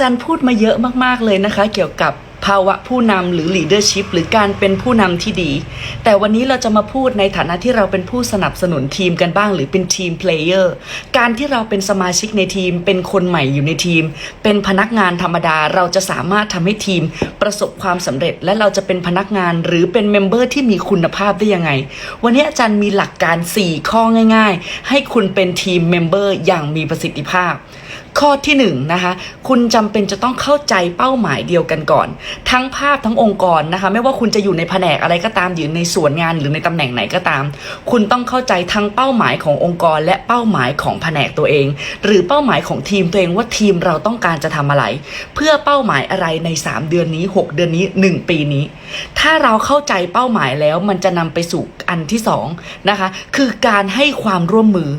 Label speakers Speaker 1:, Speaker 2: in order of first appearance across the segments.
Speaker 1: จารย์พูดมาเยอะมากๆเลยนะคะ เกี่ยวกับภาวะผู้นำหรือ leadership หรือการเป็นผู้นำที่ดี แต่วันนี้เราจะมาพูดในฐานะที่เราเป็นผู้สนับสนุนทีมกันบ้าง หรือเป็นทีมเพลเยอร์การที่เราเป็นสมาชิกในทีม เป็นคนใหม่อยู่ในทีม เป็นพนักงานธรรมดาเราจะสามารถทำให้ทีม ประสบความสำเร็จ และเราจะเป็นพนักงานหรือเป็นเมมเบอร์ที่มีคุณภาพได้ยังไง วันนี้อาจารย์มีหลักการ 4 ข้อง่าย ๆ ให้คุณเป็นทีมเมมเบอร์อย่างมีประสิทธิภาพ ข้อที่1นงนะคะคุณจำเป็นจะต้องเข้าใจเป้าหมายเดียวกันก่อน ทั้งภาพทั้งองค์กรนะคะไม่ว่าคุณจะอยู่ในแผนกอะไรก็ตามอยู่ในส่วนงานหรือในตำแหน่งไหนก็ตาม คุณต้องเข้าใจทั้งเป้าหมายขององค์กร และเป้าหมายของแผนกตัวเอง หรือเป้าหมายของทีมตัวเองว่าทีมเราต้องการจะทำอะไร เพื่อเป้าหมายอะไรใน 3 เดือนนี้ 6 เดือนนี้ 1 ปีนี้ ถ้าเราเข้าใจเป้าหมายแล้วมันจะนำไปสู่อันที่สองนะคะคือการให้ความร่วมมือ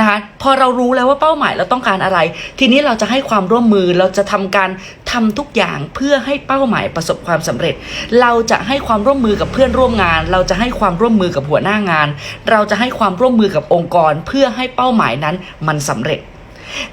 Speaker 1: นะคะพอเรารู้แล้วว่าเป้าหมายเราต้องการอะไร ทีนี้เราจะให้ความร่วมมือเราจะทำการทำทุกอย่างเพื่อให้เป้าหมายประสบความสำเร็จ เราจะให้ความร่วมมือกับเพื่อนร่วมงาน เราจะให้ความร่วมมือกับหัวหน้างาน เราจะให้ความร่วมมือกับองค์กร เพื่อให้เป้าหมายนั้นมันสำเร็จ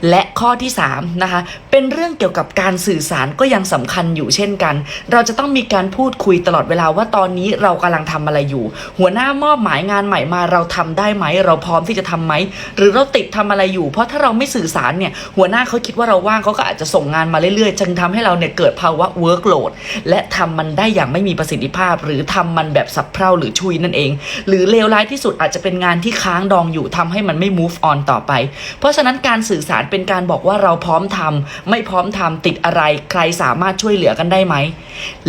Speaker 1: และข้อที่3นะคะเป็นเรื่องเกี่ยวกับการสื่อสารก็ยังสำคัญอยู่เช่นกัน เราจะต้องมีการพูดคุยตลอดเวลาว่าตอนนี้เรากำลังทำอะไรอยู่ หัวหน้ามอบหมายงานใหม่มาเราทำได้ไหม เราพร้อมที่จะทำไหม หรือเราติดทำอะไรอยู่ เพราะถ้าเราไม่สื่อสารเนี่ยหัวหน้าเขาคิดว่าเราว่างเขาก็อาจจะส่งงานมาเรื่อยๆ จึงทำให้เราเนี่ยเกิดภาวะ workload และทำมันได้อย่างไม่มีประสิทธิภาพ หรือทำมันแบบสับเพร่าหรือชุยนั่นเอง หรือเลวร้ายที่สุดอาจจะเป็นงานที่ค้างดองอยู่ทำให้มันไม่ move on ต่อไป เพราะฉะนั้นการสื่อสารเป็นการบอกว่าเราพร้อมทำไม่พร้อมทำติดอะไร ใครสามารถช่วยเหลือกันได้ไหม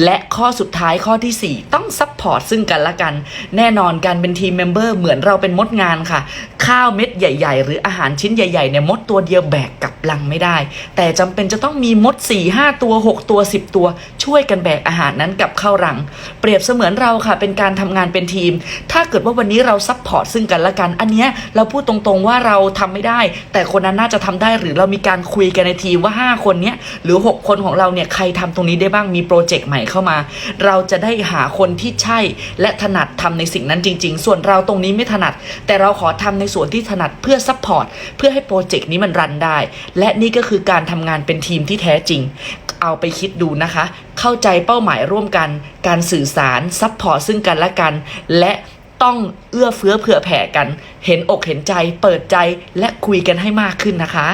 Speaker 1: และข้อสุดท้ายข้อทีสี่ 4 ต้องซัพพอร์ตซึ่งกันและกัน แน่นอนการเป็นทีมเมมเบอร์เหมือนเราเป็นมดงานค่ะ ข้าวเม็ดใหญ่ ๆ หรืออาหารชิ้นใหญ่ๆเนี่ยมดตัวเดียวแบกกลับ ลังไม่ได้ แต่จำเป็นจะต้องมีมด 4 5 ตัว 6 ตัว 10 ตัว ช่วยกันแบกอาหารนั้นกลับเข้ารัง เปรียบเสมือนเราค่ะ เป็นการทำงานเป็นทีม ถ้าเกิดว่าวันนี้เราซัพพอร์ตซึ่งกันและกัน อันเนี้ยเราพูดตรงๆว่าเราทำไม่ได้ แต่คนนั้นน่าจะทำได้หรือเรามีการคุยกันในทีมว่า 5 คนเนี้ยหรือ 6 คนของเราเนี่ยใครทำตรงนี้ได้บ้างมีโปรเจกต์ใหม่เข้ามา เราจะได้หาคนที่ใช่ และถนัดทำในสิ่งนั้นจริง ๆ ส่วนเราตรงนี้ไม่ถนัด แต่เราขอทำในส่วนที่ถนัดเพื่อซัพพอร์ตเพื่อให้โปรเจกต์นี้มันรันได้และนี่ก็คือการทำงานเป็นทีมที่แท้จริง เอาไปคิดดูนะคะ เข้าใจเป้าหมายร่วมกัน การสื่อสารซัพพอร์ตซึ่งกันและกัน และต้องเอื้อเฟื้อเผื่อแผ่กัน เห็นอกเห็นใจ เปิดใจและคุยกันให้มากขึ้นนะคะ